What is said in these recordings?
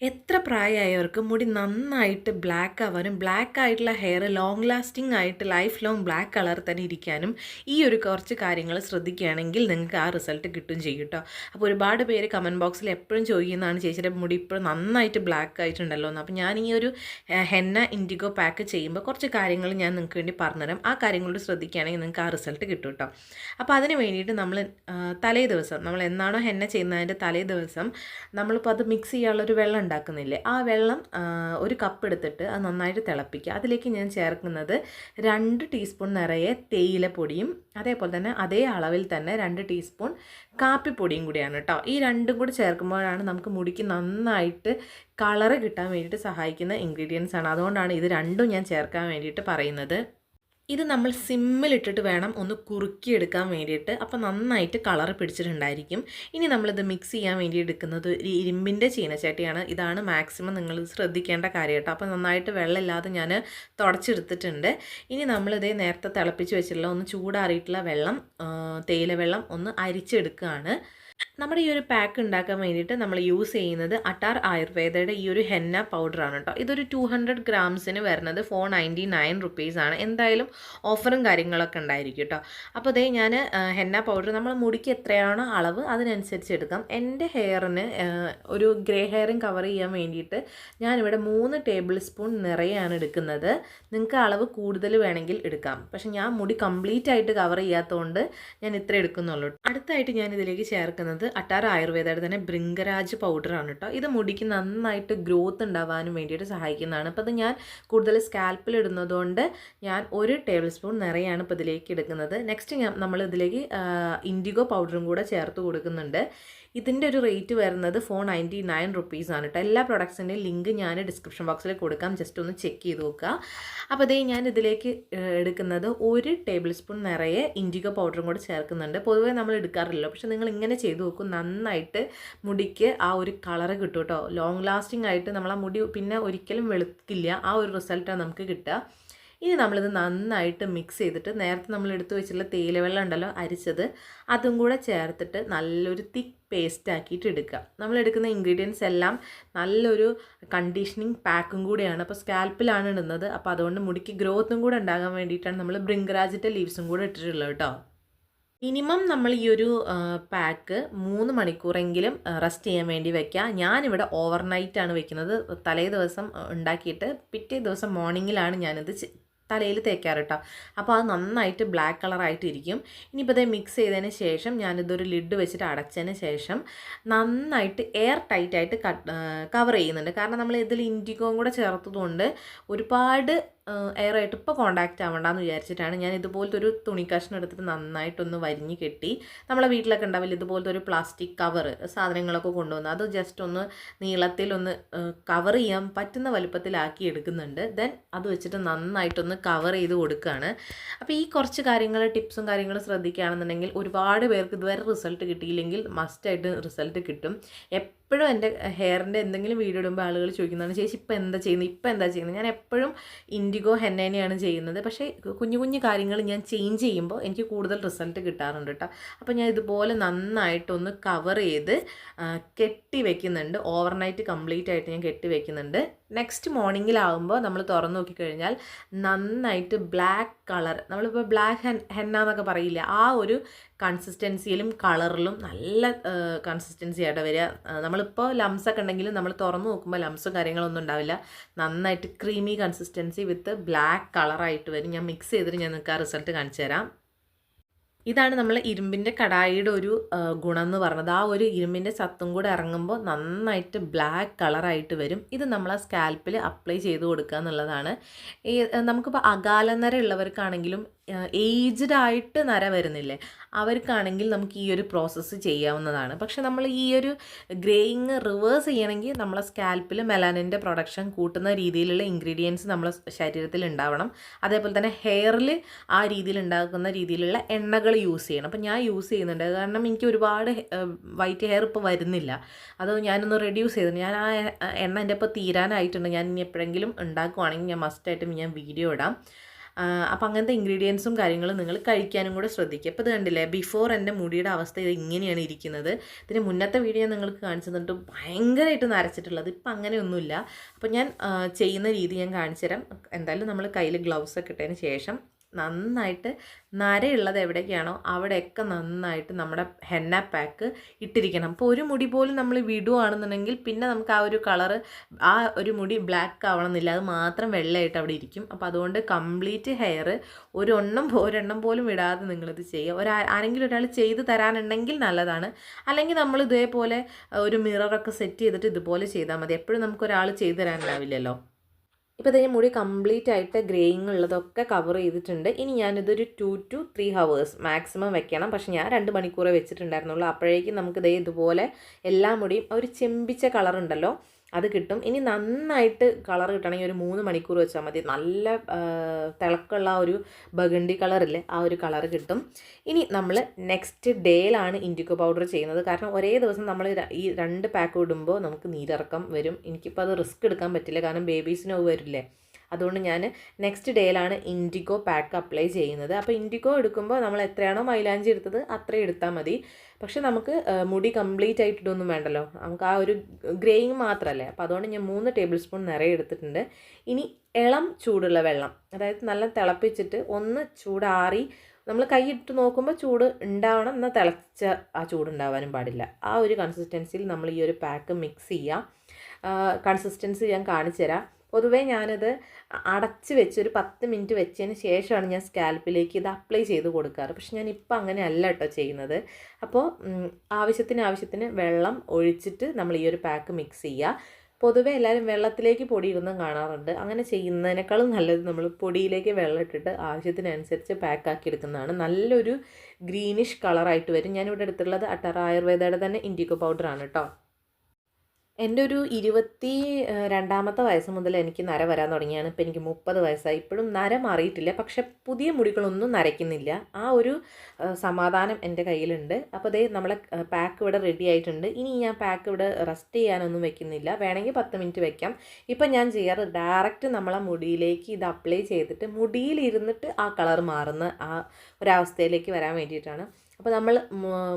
എത്ര പ്രായമായവർക്ക് മുടി നന്നായിട്ട് ബ്ലാക്ക് ആവാനും ബ്ലാക്ക് ആയിട്ടുള്ള ഹെയർ ലോങ് ലാസ്റ്റിംഗ് ആയിട്ട് ലൈഫ് ലോങ് ബ്ലാക്ക് കളർ തന്നെ ഇരിക്കാനും ഈ ഒരു കുറച്ച് കാര്യങ്ങൾ ശ്രദ്ധിക്കുകയാണെങ്കിൽ നിങ്ങൾക്ക് ആ റിസൾട്ട് കിട്ടും ചെയ്യും കേട്ടോ അപ്പോൾ ഒരുപാട് പേര് കമന്റ് ബോക്സിൽ എപ്പോഴും ചോദിക്കുന്നതാണ് ചേച്ചിയുടെ മുടി ഇപ്പോൾ നന്നായിട്ട് ബ്ലാക്ക് ആയിട്ടുണ്ടല്ലോ? എന്ന്. അപ്പോൾ ഞാൻ ഈ ഒരു ഹെന്ന ഇൻഡിഗോ പാക്ക് ചെയ്യുമ്പോൾ കുറച്ച് കാര്യങ്ങൾ ഞാൻ നിങ്ങൾക്ക് വേണ്ടി പറഞ്ഞുതരാം. ആ കാര്യങ്ങളോട് ശ്രദ്ധിക്കുകയാണെങ്കിൽ നിങ്ങൾക്ക് ആ റിസൾട്ട് കിട്ടും കേട്ടോ അപ്പോൾ അതിന് വേണ്ടിയിട്ട് നമ്മൾ തലേ ദിവസം നമ്മൾ എന്നാണോ ഹെന്ന ചെയ്യുന്നതിന്റെ തലേ ദിവസം നമ്മളിപ്പോൾ അത് മിക്സ് ചെയ്യാനുള്ളൊരു വെള്ളം ഉണ്ടാക്കുന്നില്ലേ? ആ വെള്ളം ഒരു കപ്പ് എടുത്തിട്ട് അത് നന്നായിട്ട് തിളപ്പിക്കുക. അതിലേക്ക് ഞാൻ ചേർക്കുന്നത് രണ്ട് ടീസ്പൂൺ നിറയെ തേയിലപ്പൊടിയും അതേപോലെ തന്നെ അതേ അളവിൽ തന്നെ രണ്ട് ടീസ്പൂൺ കാപ്പിപ്പൊടിയും കൂടിയാണ് കേട്ടോ ഈ രണ്ടും കൂടി ചേർക്കുമ്പോഴാണ് നമുക്ക് മുടിക്ക് നന്നായിട്ട് കളറ് കിട്ടാൻ വേണ്ടിയിട്ട് സഹായിക്കുന്ന ഇൻഗ്രീഡിയൻസ് ആണ്. അതുകൊണ്ടാണ് ഇത് രണ്ടും ഞാൻ ചേർക്കാൻ വേണ്ടിയിട്ട് പറയുന്നത്. ഇത് നമ്മൾ സിമ്മിലിട്ടിട്ട് വേണം ഒന്ന് കുറുക്കിയെടുക്കാൻ വേണ്ടിയിട്ട്. അപ്പോൾ നന്നായിട്ട് കളർ പിടിച്ചിട്ടുണ്ടായിരിക്കും. ഇനി നമ്മളിത് മിക്സ് ചെയ്യാൻ വേണ്ടി എടുക്കുന്നത് ഒരു ഇരുമ്പിന്റെ ചീനച്ചട്ടിയാണ്. ഇതാണ് മാക്സിമം നിങ്ങൾ ശ്രദ്ധിക്കേണ്ട കാര്യം കേട്ടോ. അപ്പോൾ നന്നായിട്ട് വെള്ളമില്ലാതെ ഞാൻ തുടച്ചെടുത്തിട്ടുണ്ട്. ഇനി നമ്മളിത് നേരത്തെ തിളപ്പിച്ച് വെച്ചിട്ടുള്ള ഒന്ന് ചൂടാറിയിട്ടുള്ള വെള്ളം തേയില വെള്ളം ഒന്ന് അരിച്ചെടുക്കുകയാണ്. നമ്മുടെ ഈ ഒരു പാക്ക് ഉണ്ടാക്കാൻ വേണ്ടിയിട്ട് നമ്മൾ യൂസ് ചെയ്യുന്നത് അട്ടാർ ആയുർവേദയുടെ ഈ ഒരു ഹെന്ന പൗഡറാണ് കേട്ടോ ഇതൊരു ടു ഹൺഡ്രഡ് ഗ്രാംസിന് വരുന്നത് ഫോർ നയന്റി നയൻ റുപ്പീസാണ് എന്തായാലും ഓഫറും കാര്യങ്ങളൊക്കെ ഉണ്ടായിരിക്കും കേട്ടോ അപ്പോൾ അതേ ഞാൻ ഹെന്ന പൗഡർ നമ്മൾ മുടിക്ക് എത്രയാണോ അളവ് അതിനനുസരിച്ച് എടുക്കാം. എന്റെ ഹെയറിന് ഒരു ഗ്രേ ഹെയറും കവർ ചെയ്യാൻ വേണ്ടിയിട്ട് ഞാനിവിടെ മൂന്ന് ടേബിൾ സ്പൂൺ നിറയാണ് എടുക്കുന്നത്. നിങ്ങൾക്ക് അളവ് കൂടുതൽ വേണമെങ്കിൽ എടുക്കാം. പക്ഷേ ഞാൻ മുടി കംപ്ലീറ്റ് ആയിട്ട് കവർ ചെയ്യാത്തതുകൊണ്ട് ഞാൻ ഇത്ര എടുക്കുന്നുള്ളൂ അടുത്തായിട്ട് ഞാൻ ഇതിലേക്ക് ചേർക്കുന്നത് അട്ടാർ ആയുർവേദയുടെ തന്നെ ബൃങ്കരാജ് പൗഡറാണ് കേട്ടോ ഇത് മുടിക്ക് നന്നായിട്ട് ഗ്രോത്ത് ഉണ്ടാവാനും വേണ്ടിയിട്ട് സഹായിക്കുന്നതാണ്. അപ്പോൾ അത് ഞാൻ കൂടുതൽ സ്കാൽപ്പിൽ ഇടുന്നതുകൊണ്ട് ഞാൻ ഒരു ടേബിൾ സ്പൂൺ നിറയാണ് ഇപ്പോൾ ഇതിലേക്ക് എടുക്കുന്നത്. നെക്സ്റ്റ് ഞാൻ നമ്മൾ ഇതിലേക്ക് ഇൻഡിഗോ പൗഡറും കൂടെ ചേർത്ത് കൊടുക്കുന്നുണ്ട്. ഇതിന്റെ ഒരു റേറ്റ് വരുന്നത് ഫോർ നയന്റി നയൻ റുപ്പീസാണ് കേട്ടോ എല്ലാ പ്രൊഡക്ട്സിന്റെയും ലിങ്ക് ഞാൻ ഡിസ്ക്രിപ്ഷൻ ബോക്സിൽ കൊടുക്കാം. ജസ്റ്റ് ഒന്ന് ചെക്ക് ചെയ്ത് നോക്കുക. അപ്പോൾ അതേ ഞാൻ ഇതിലേക്ക് എടുക്കുന്നത് ഒരു ടേബിൾ സ്പൂൺ നിറയെ ഇൻഡിഗോ പൗഡറും കൂടെ ചേർക്കുന്നുണ്ട്. പൊതുവേ നമ്മൾ എടുക്കാറില്ലല്ലോ. പക്ഷെ നിങ്ങൾ ഇങ്ങനെ ചെയ്ത് നോക്കും. നന്നായിട്ട് മുടിക്ക് ആ ഒരു കളറ് കിട്ടും കേട്ടോ ലോങ് ലാസ്റ്റിംഗ് ആയിട്ട് നമ്മൾ ആ മുടി പിന്നെ ഒരിക്കലും വെളുക്കില്ല ആ ഒരു റിസൾട്ടാണ് നമുക്ക് കിട്ടുക. ഇനി നമ്മളിത് നന്നായിട്ട് മിക്സ് ചെയ്തിട്ട് നേരത്തെ നമ്മൾ എടുത്തു വെച്ചിട്ടുള്ള തേയിലവെള്ളം ഉണ്ടല്ലോ അരിച്ചത് അതും കൂടെ ചേർത്തിട്ട് നല്ലൊരു തിക്ക് പേസ്റ്റ് ആക്കിയിട്ട് എടുക്കുക. നമ്മൾ എടുക്കുന്ന ഇൻഗ്രീഡിയൻസ് എല്ലാം നല്ലൊരു കണ്ടീഷനിങ് പാക്കും കൂടെയാണ്. അപ്പോൾ സ്കാൽപ്പിലാണ് ഇടുന്നത്. അപ്പോൾ അതുകൊണ്ട് മുടിക്ക് ഗ്രോത്തും കൂടെ ഉണ്ടാകാൻ വേണ്ടിയിട്ടാണ് നമ്മൾ ബ്രിങ്കരാജിന്റെ ലീവ്സും കൂടെ ഇട്ടിട്ടുള്ളത് കേട്ടോ. മിനിമം നമ്മൾ ഈ ഒരു പാക്ക് മൂന്ന് മണിക്കൂറെങ്കിലും റെസ്റ്റ് ചെയ്യാൻ വേണ്ടി വെക്കുക. ഞാനിവിടെ ഓവർനൈറ്റ് ആണ് വെക്കുന്നത്. തലേ ദിവസം ഉണ്ടാക്കിയിട്ട് പിറ്റേ ദിവസം മോർണിംഗിലാണ് ഞാനിത് തലയിൽ തേക്കാറ് കേട്ടോ അപ്പോൾ അത് നന്നായിട്ട് ബ്ലാക്ക് കളറായിട്ട് ഇരിക്കും ഇനിയിപ്പോൾ ഇത് മിക്സ് ചെയ്തതിന് ശേഷം ഞാനിതൊരു ലിഡ് വെച്ചിട്ട് അടച്ചതിന് ശേഷം നന്നായിട്ട് എയർ ടൈറ്റായിട്ട് കവർ ചെയ്യുന്നുണ്ട്. കാരണം നമ്മൾ ഇതിൽ ഇൻഡിഗോയും കൂടെ ചേർത്തതുകൊണ്ട് ഒരുപാട് എയർ ആയിട്ട് ഇപ്പോൾ കോണ്ടാക്റ്റ് ആവണ്ടെന്ന് വിചാരിച്ചിട്ടാണ് ഞാൻ ഇതുപോലത്തെ ഒരു തുണി കഷ്ണം എടുത്തിട്ട് നന്നായിട്ടൊന്ന് വരിഞ്ഞ് കെട്ടി നമ്മളെ വീട്ടിലൊക്കെ ഉണ്ടാവില്ല ഇതുപോലത്തെ ഒരു പ്ലാസ്റ്റിക് കവർ സാധനങ്ങളൊക്കെ കൊണ്ടുവന്ന് അത് ജസ്റ്റ് ഒന്ന് നീളത്തിലൊന്ന് കവർ ചെയ്യാൻ പറ്റുന്ന വലുപ്പത്തിലാക്കി എടുക്കുന്നുണ്ട്. ദെൻ അത് വെച്ചിട്ട് നന്നായിട്ടൊന്ന് കവർ ചെയ്ത് കൊടുക്കുകയാണ് അപ്പോൾ ഈ കുറച്ച് കാര്യങ്ങൾ ടിപ്സും കാര്യങ്ങളും ശ്രദ്ധിക്കുകയാണെന്നുണ്ടെങ്കിൽ ഒരുപാട് പേർക്ക് ഇതുവരെ റിസൾട്ട് കിട്ടിയില്ലെങ്കിൽ മസ്റ്റായിട്ട് റിസൾട്ട് കിട്ടും. എപ്പോഴും എന്റെ ഹെയറിന്റെ എന്തെങ്കിലും വീഡിയോ ഇടുമ്പോൾ ആളുകൾ ചോദിക്കുന്നതാണ് ചേച്ചി ഇപ്പം എന്താ ചെയ്യുന്നത്? ഇപ്പം എന്താ ചെയ്യുന്നത്? ഞാൻ എപ്പോഴും ഇൻഡിഗോ ഹെന്നേനെയാണ് ചെയ്യുന്നത്. പക്ഷേ കുഞ്ഞു കുഞ്ഞു കാര്യങ്ങൾ ഞാൻ ചേഞ്ച് ചെയ്യുമ്പോൾ എനിക്ക് കൂടുതൽ റിസൾട്ട് കിട്ടാറുണ്ട് കേട്ടോ അപ്പോൾ ഞാൻ ഇതുപോലെ നന്നായിട്ടൊന്ന് കവർ ചെയ്ത് കെട്ടി വെക്കുന്നുണ്ട്. ഓവർനൈറ്റ് കംപ്ലീറ്റ് ആയിട്ട് ഞാൻ കെട്ടി വെക്കുന്നുണ്ട്. നെക്സ്റ്റ് മോർണിംഗിലാവുമ്പോൾ നമ്മൾ തുറന്നു നോക്കിക്കഴിഞ്ഞാൽ നന്നായിട്ട് ബ്ലാക്ക് കളർ നമ്മളിപ്പോൾ ബ്ലാക്ക് ഹെൻ ഹെന്ന എന്നൊക്കെ പറയില്ല ആ ഒരു കൺസിസ്റ്റൻസിയിലും കളറിലും നല്ല കൺസിസ്റ്റൻസി ആയിട്ട് വരിക. നമ്മളിപ്പോൾ ലംസ് ഒക്കെ ഉണ്ടെങ്കിലും നമ്മൾ തുറന്നു നോക്കുമ്പോൾ ലംസും കാര്യങ്ങളൊന്നും ഉണ്ടാവില്ല. നന്നായിട്ട് ക്രീമി കൺസിസ്റ്റൻസി വിത്ത് ബ്ലാക്ക് കളറായിട്ട് വരും. ഞാൻ മിക്സ് ചെയ്തിട്ട് ഞാൻ നിങ്ങൾക്ക് ആ റിസൾട്ട് കാണിച്ചു തരാം ഇതാണ് നമ്മൾ ഇരുമ്പിന്റെ കടായിയുടെ ഒരു ഗുണം എന്ന് പറഞ്ഞത്. ആ ഒരു ഇരുമ്പിന്റെ സത്തും കൂടെ ഇറങ്ങുമ്പോൾ നന്നായിട്ട് ബ്ലാക്ക് കളറായിട്ട് വരും. ഇത് നമ്മൾ ആ സ്കാൽപ്പിൽ അപ്ലൈ ചെയ്ത് കൊടുക്കുക എന്നുള്ളതാണ്. ഈ നമുക്കിപ്പോൾ അകാലനര ഉള്ളവർക്കാണെങ്കിലും ഏജ്ഡ് ആയിട്ട് നര വരുന്നില്ലേ? അവർക്കാണെങ്കിൽ നമുക്ക് ഈ ഒരു പ്രോസസ്സ് ചെയ്യാവുന്നതാണ്. പക്ഷെ നമ്മൾ ഈ ഒരു ഗ്രേയിങ് റിവേഴ്സ് ചെയ്യണമെങ്കിൽ നമ്മളെ സ്കാൽപ്പിൽ മെലാനിന്റെ പ്രൊഡക്ഷൻ കൂട്ടുന്ന രീതിയിലുള്ള ഇൻഗ്രീഡിയൻസ് നമ്മളെ ശരീരത്തിൽ ഉണ്ടാവണം. അതേപോലെ തന്നെ ഹെയറിൽ ആ രീതിയിൽ ഉണ്ടാക്കുന്ന രീതിയിലുള്ള എണ്ണകൾ യൂസ് ചെയ്യണം. അപ്പോൾ ഞാൻ യൂസ് ചെയ്യുന്നുണ്ട്. കാരണം എനിക്ക് ഒരുപാട് വൈറ്റ് ഹെയർ ഇപ്പോൾ വരുന്നില്ല. അത് ഞാനൊന്ന് റെഡ്യൂസ് ചെയ്തിട്ടുണ്ട്. ഞാൻ ആ എണ്ണ എന്റെ ഇപ്പോൾ തീരാനായിട്ടുണ്ട്. ഞാൻ ഇനി എപ്പോഴെങ്കിലും ഉണ്ടാക്കുവാണെങ്കിൽ ഞാൻ മസ്റ്റായിട്ടും ഞാൻ വീഡിയോ ഇടാം. അപ്പം അങ്ങനത്തെ ഇൻഗ്രീഡിയൻസും കാര്യങ്ങളും നിങ്ങൾ കഴിക്കാനും കൂടെ ശ്രദ്ധിക്കുക. അപ്പോൾ ഇത് കണ്ടില്ലേ ബിഫോർ എന്റെ മുടിയുടെ അവസ്ഥ ഇത് ഇങ്ങനെയാണ് ഇരിക്കുന്നത്. ഇതിന് മുന്നത്തെ വീഡിയോ നിങ്ങൾക്ക് കാണിച്ചു തന്നിട്ട് ഭയങ്കരമായിട്ട് നരച്ചിട്ടുള്ളത്. ഇപ്പം അങ്ങനെയൊന്നുമില്ല. അപ്പോൾ ഞാൻ ചെയ്യുന്ന രീതി ഞാൻ കാണിച്ചു തരാം. എന്തായാലും നമ്മൾ കയ്യിൽ ഗ്ലൗസ് ഒക്കെ ഇട്ടതിന് ശേഷം നന്നായിട്ട് നരയുള്ളത് എവിടേക്കാണോ അവിടെയൊക്കെ നന്നായിട്ട് നമ്മുടെ ഹെന്ന പാക്ക് ഇട്ടിരിക്കണം. അപ്പോൾ ഒരു മുടി പോലും നമ്മൾ വിടുവാണെന്നുണ്ടെങ്കിൽ പിന്നെ നമുക്ക് ആ ഒരു കളറ് ആ ഒരു മുടി ബ്ലാക്ക് ആവണമെന്നില്ല. അത് മാത്രം വെള്ളമായിട്ട് അവിടെ ഇരിക്കും. അപ്പോൾ അതുകൊണ്ട് കംപ്ലീറ്റ് ഹെയർ ഒരു എണ്ണം ഒരെണ്ണം പോലും വിടാതെ നിങ്ങളിത് ചെയ്യുക. ഒരു ആരെങ്കിലും ഒരാൾ ചെയ്ത് തരാനുണ്ടെങ്കിൽ നല്ലതാണ്. അല്ലെങ്കിൽ നമ്മൾ ഇതേപോലെ ഒരു മിററൊക്കെ സെറ്റ് ചെയ്തിട്ട് ഇതുപോലെ ചെയ്താൽ മതി. എപ്പോഴും നമുക്ക് ഒരാൾ ചെയ്തു തരാനുണ്ടാവില്ലല്ലോ. ഇപ്പോൾ ഇതിന് മുടി കംപ്ലീറ്റ് ആയിട്ട് ഗ്രേയിങ് ഉള്ളതൊക്കെ കവർ ചെയ്തിട്ടുണ്ട്. ഇനി ഞാനിതൊരു two two three hours maximum വെക്കണം. പക്ഷേ ഞാൻ രണ്ട് മണിക്കൂറേ വെച്ചിട്ടുണ്ടായിരുന്നുള്ളൂ. അപ്പോഴേക്കും നമുക്ക് ദേ ഇതുപോലെ എല്ലാ മുടിയും ഒരു ചെമ്പിച്ച കളർ ഉണ്ടല്ലോ. അത് കിട്ടും. ഇനി നന്നായിട്ട് കളർ കിട്ടണമെങ്കിൽ ഒരു മൂന്ന് മണിക്കൂർ വെച്ചാൽ മതി. നല്ല തിളക്കമുള്ള ഒരു ബഗണ്ടി കളറില്ലേ ആ ഒരു കളർ കിട്ടും. ഇനി നമ്മൾ നെക്സ്റ്റ് ഡേയിലാണ് ഇൻഡിക്കോ പൗഡർ ചെയ്യുന്നത്. കാരണം ഒരേ ദിവസം നമ്മൾ ഈ രണ്ട് പാക്ക് ഇടുമ്പോൾ നമുക്ക് നീരിറക്കം വരും. എനിക്കിപ്പോൾ അത് റിസ്ക് എടുക്കാൻ പറ്റില്ല. കാരണം ബേബീസിനോ വരില്ലേ. അതുകൊണ്ട് ഞാൻ നെക്സ്റ്റ് ഡേയിലാണ് ഇൻഡിഗോ പാക്ക് അപ്ലൈ ചെയ്യുന്നത്. അപ്പോൾ ഇൻഡിഗോ എടുക്കുമ്പോൾ നമ്മൾ എത്രയാണോ മൈലാഞ്ചി എടുത്തത് അത്രയും എടുത്താൽ മതി. പക്ഷേ നമുക്ക് മുടി കംപ്ലീറ്റ് ആയിട്ട് വേണ്ടല്ലോ. നമുക്ക് ആ ഒരു ഗ്രേയിങ് മാത്രമല്ലേ അപ്പോൾ അതുകൊണ്ട് ഞാൻ മൂന്ന് ടേബിൾ സ്പൂൺ നിറയെ എടുത്തിട്ടുണ്ട്. ഇനി ഇളം ചൂടുള്ള വെള്ളം അതായത് നല്ല തിളപ്പിച്ചിട്ട് ഒന്ന് ചൂടാറി നമ്മൾ കൈയിട്ട് നോക്കുമ്പോൾ ചൂട് ഉണ്ടാവണം എന്നാൽ തിളച്ച ആ ചൂടുണ്ടാവാനും പാടില്ല. ആ ഒരു കൺസിസ്റ്റൻസിയിൽ നമ്മൾ ഈ ഒരു പാക്ക് മിക്സ് ചെയ്യാം. കൺസിസ്റ്റൻസി ഞാൻ കാണിച്ചു തരാം പൊതുവേ ഞാനത് അടച്ച് വെച്ച് ഒരു പത്ത് മിനിറ്റ് വെച്ചതിന് ശേഷമാണ് ഞാൻ സ്കാൽപ്പിലേക്ക് ഇത് അപ്ലൈ ചെയ്ത് കൊടുക്കാറ്. പക്ഷെ ഞാൻ ഇപ്പം അങ്ങനെ അല്ല കേട്ടോ ചെയ്യുന്നത്. അപ്പോൾ ആവശ്യത്തിന് ആവശ്യത്തിന് വെള്ളം ഒഴിച്ചിട്ട് നമ്മൾ ഈ ഒരു പാക്ക് മിക്സ് ചെയ്യുക. പൊതുവേ എല്ലാവരും വെള്ളത്തിലേക്ക് പൊടി കാണാറുണ്ട്. അങ്ങനെ ചെയ്യുന്നതിനേക്കാളും നല്ലത് നമ്മൾ പൊടിയിലേക്ക് വെള്ളം ഇട്ടിട്ട് ആവശ്യത്തിനനുസരിച്ച് പാക്കാക്കി എടുക്കുന്നതാണ്. നല്ലൊരു ഗ്രീനിഷ് കളറായിട്ട് വരും. ഞാനിവിടെ എടുത്തുള്ളത് അട്ടറ ആയുർവേദയുടെ തന്നെ ഇൻഡിഗോ പൗഡറാണ് കേട്ടോ. എന്റെ ഒരു ഇരുപത്തി രണ്ടാമത്തെ വയസ്സ് മുതൽ എനിക്ക് നര വരാൻ തുടങ്ങിയാണ്. ഇപ്പോൾ എനിക്ക് മുപ്പത് വയസ്സായി. ഇപ്പോഴും നര മാറിയിട്ടില്ല. പക്ഷെ പുതിയ മുടികളൊന്നും നരയ്ക്കുന്നില്ല. ആ ഒരു സമാധാനം എന്റെ കയ്യിലുണ്ട്. അപ്പോൾ അതേ നമ്മളെ പാക്ക് ഇവിടെ റെഡി ആയിട്ടുണ്ട്. ഇനി ഞാൻ പാക്ക് ഇവിടെ റെസ്റ്റ് ചെയ്യാനൊന്നും വെക്കുന്നില്ല. വേണമെങ്കിൽ പത്ത് മിനിറ്റ് വെക്കാം. ഇപ്പം ഞാൻ ചെയ്യാറ് ഡയറക്റ്റ് നമ്മളെ മുടിയിലേക്ക് ഇത് അപ്ലൈ ചെയ്തിട്ട് മുടിയിലിരുന്നിട്ട് ആ കളർ മാറുന്ന ആ ഒരവസ്ഥയിലേക്ക് വരാൻ വേണ്ടിയിട്ടാണ്. അപ്പോൾ നമ്മൾ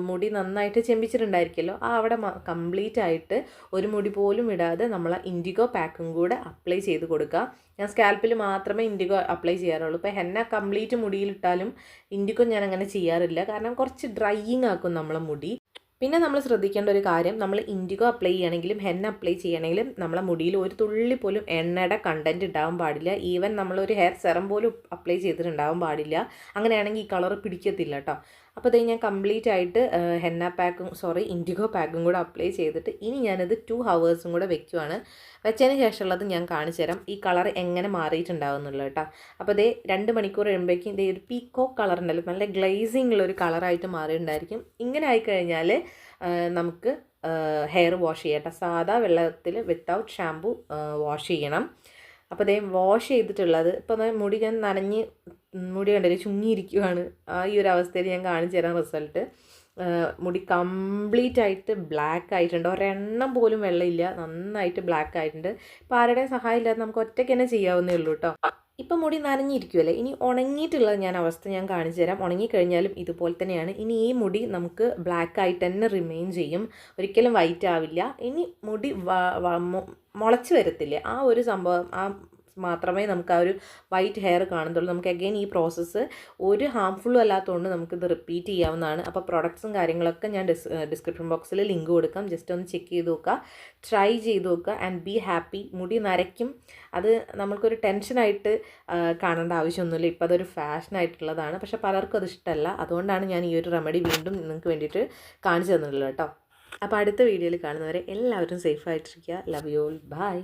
മുടി നന്നായിട്ട് ചെമ്പിച്ചിട്ടുണ്ടായിരിക്കുമല്ലോ. ആ അവിടെ കംപ്ലീറ്റ് ആയിട്ട് ഒരു മുടി പോലും ഇടാതെ നമ്മൾ ഇൻഡിഗോ പാക്കും കൂടെ അപ്ലൈ ചെയ്ത് കൊടുക്കുക. ഞാൻ സ്കാൽപ്പിൽ മാത്രമേ ഇൻഡിഗോ അപ്ലൈ ചെയ്യാറുള്ളൂ. ഇപ്പോൾ ഹെന്ന കംപ്ലീറ്റ് മുടിയിലിട്ടാലും ഇൻഡിഗോ ഞാൻ അങ്ങനെ ചെയ്യാറില്ല. കാരണം കുറച്ച് ഡ്രൈയിങ് ആക്കും നമ്മളെ മുടി. പിന്നെ നമ്മൾ ശ്രദ്ധിക്കേണ്ട ഒരു കാര്യം നമ്മൾ ഇൻഡിഗോ അപ്ലൈ ചെയ്യണമെങ്കിലും ഹെന്ന അപ്ലൈ ചെയ്യണമെങ്കിലും നമ്മളെ മുടിയിൽ ഒരു തുള്ളി പോലും എണ്ണയുടെ കണ്ടന്റ് ഉണ്ടാവാൻ പാടില്ല. ഈവൻ നമ്മളൊരു ഹെയർ സെറം പോലും അപ്ലൈ ചെയ്തിട്ടുണ്ടാവാൻ പാടില്ല. അങ്ങനെയാണെങ്കിൽ ഈ കളർ പിടിക്കത്തില്ല കേട്ടോ അപ്പോൾ ഇത് ഞാൻ കംപ്ലീറ്റ് ആയിട്ട് ഹെന്ന പാക്കും സോറി ഇൻഡിഗോ പാക്കും കൂടെ അപ്ലൈ ചെയ്തിട്ട് ഇനി ഞാനത് ടു ഹവേഴ്സും കൂടെ വെക്കുവാണ്. വെച്ചതിന് ശേഷമുള്ളത് ഞാൻ കാണിച്ചു തരാം. ഈ കളർ എങ്ങനെ മാറിയിട്ടുണ്ടാവുന്നുള്ളൂ കേട്ടോ അപ്പോൾ ഇതേ രണ്ട് മണിക്കൂർ കഴിയുമ്പോഴേക്കും ഇതേ ഒരു പീക്കോ കളർ ഉണ്ടല്ലോ നല്ല ഗ്ലേസിംഗ് ഉള്ള ഒരു കളറായിട്ട് മാറിയിട്ടുണ്ടായിരിക്കും. ഇങ്ങനെ ആയിക്കഴിഞ്ഞാൽ നമുക്ക് ഹെയർ വാഷ് ചെയ്യാം കേട്ടോ സാധാ വെള്ളത്തിൽ വിത്തൗട്ട് ഷാമ്പു വാഷ് ചെയ്യണം. അപ്പോൾ അതേ വാഷ് ചെയ്തിട്ടുള്ളത്. ഇപ്പോൾ മുടി ഞാൻ നനഞ്ഞ് മുടി കണ്ടൊരു ചുങ്ങിയിരിക്കുവാണ്. ആ ഈ ഒരു അവസ്ഥയിൽ ഞാൻ കാണിച്ചു തരാം റിസൾട്ട് മുടി കംപ്ലീറ്റ് ആയിട്ട് ബ്ലാക്ക് ആയിട്ടുണ്ട്. ഒരെണ്ണം പോലും വെള്ളമില്ല. നന്നായിട്ട് ബ്ലാക്ക് ആയിട്ടുണ്ട്. ഇപ്പോൾ ആരുടെയും സഹായമില്ലാതെ നമുക്ക് ഒറ്റയ്ക്ക് തന്നെ ചെയ്യാവുന്നേ ഉള്ളൂ കേട്ടോ ഇപ്പം മുടി നനഞ്ഞിരിക്കുമല്ലേ ഇനി ഉണങ്ങിയിട്ടുള്ള ഞാൻ അവസ്ഥ ഞാൻ കാണിച്ചു തരാം. ഉണങ്ങിക്കഴിഞ്ഞാലും ഇതുപോലെ തന്നെയാണ്. ഇനി ഈ മുടി നമുക്ക് ബ്ലാക്ക് ആയിട്ട് തന്നെ റിമെയിൻ ചെയ്യും. ഒരിക്കലും വൈറ്റ് ആവില്ല. ഇനി മുടി മുളച്ച് വരത്തില്ലേ? ആ ഒരു സംഭവം ആ മാത്രമേ നമുക്ക് ആ ഒരു വൈറ്റ് ഹെയർ കാണുന്നുള്ളൂ നമുക്ക് അഗെയിൻ ഈ പ്രോസസ്സ് ഒരു ഹാംഫുള്ളും അല്ലാത്തതുകൊണ്ട് നമുക്കിത് റിപ്പീറ്റ് ചെയ്യാവുന്നതാണ്. അപ്പോൾ പ്രൊഡക്ട്സും കാര്യങ്ങളൊക്കെ ഞാൻ ഡിസ് ഡിസ്ക്രിപ്ഷൻ ബോക്സിൽ ലിങ്ക് കൊടുക്കാം. ജസ്റ്റ് ഒന്ന് ചെക്ക് ചെയ്ത് നോക്കുക. ട്രൈ ചെയ്ത് നോക്കുക ആൻഡ് ബി ഹാപ്പി മുടി നരയ്ക്കും. അത് നമ്മൾക്കൊരു ടെൻഷനായിട്ട് കാണേണ്ട ആവശ്യമൊന്നുമില്ല. ഇപ്പോൾ അതൊരു ഫാഷനായിട്ടുള്ളതാണ് പക്ഷേ പലർക്കും അത് ഇഷ്ടമല്ല അതുകൊണ്ടാണ് ഞാൻ ഈ ഒരു റെമഡി വീണ്ടും നിങ്ങൾക്ക് വേണ്ടിയിട്ട് കാണിച്ചു തന്നിട്ടുള്ളത് കേട്ടോ. അപ്പോൾ അടുത്ത വീഡിയോയിൽ കാണുന്നവരെ എല്ലാവരും സേഫായിട്ടിരിക്കുക ലവ് യു ഓൾ ബൈ